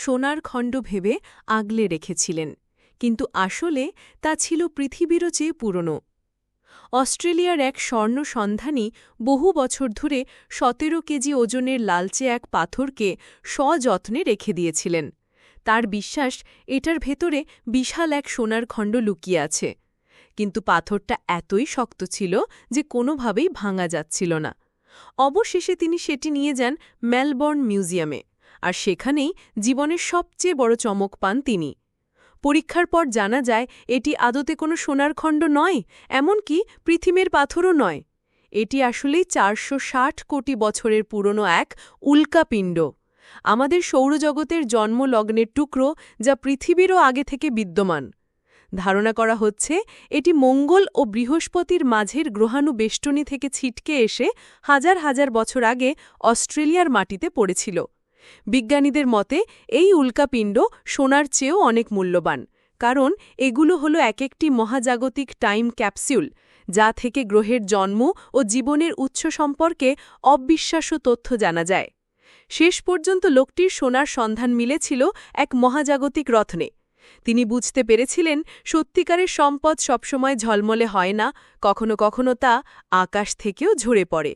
সোনার খণ্ড ভেবে আগলে রেখেছিলেন, কিন্তু আসলে তা ছিল পৃথিবীরও চেয়ে পুরনো। অস্ট্রেলিয়ার এক স্বর্ণ সন্ধানী বহু বছর ধরে সতেরো কেজি ওজনের লালচে এক পাথরকে সযত্নে রেখে দিয়েছিলেন। তার বিশ্বাস, এটার ভেতরে বিশাল এক সোনার খণ্ড লুকিয়ে আছে। কিন্তু পাথরটা এতই শক্ত ছিল যে কোনোভাবেই ভাঙা যাচ্ছিল না। অবশেষে তিনি সেটি নিয়ে যান মেলবর্ন মিউজিয়ামে। আর সেখানেই জীবনের সবচেয়ে বড় চমক পান তিনি। পরীক্ষার পর জানা যায়, এটি আদতে কোনো সোনার খণ্ড নয়, এমনকি পৃথিবীর পাথরও নয়। এটি আসলেই চারশো ষাট কোটি বছরের পুরনো এক উল্কাপিণ্ড আমাদের সৌরজগতের জন্মলগ্নের টুকরো যা পৃথিবীরও আগে থেকে বিদ্যমান। ধারণা করা হচ্ছে, এটি মঙ্গল ও বৃহস্পতির মাঝের গ্রহাণু বেষ্টনী থেকে ছিটকে এসে হাজার হাজার বছর আগে অস্ট্রেলিয়ার মাটিতে পড়েছিল। বিজ্ঞানীদের মতে, এই উল্কাপিণ্ড সোনার চেয়েও অনেক মূল্যবান, কারণ এগুলো হলো এক একটি মহাজাগতিক টাইম ক্যাপসিউল, যা থেকে গ্রহের জন্ম ও জীবনের উৎস সম্পর্কে অবিশ্বাস্য তথ্য জানা যায়। শেষ পর্যন্ত লোকটির সোনার সন্ধান মিলেছিল এক মহাজাগতিক রত্নে। তিনি বুঝতে পেরেছিলেন, সত্যিকারের সম্পদ সবসময় ঝলমলে হয় না, কখনো কখনো তা আকাশ থেকেও ঝরে পড়ে।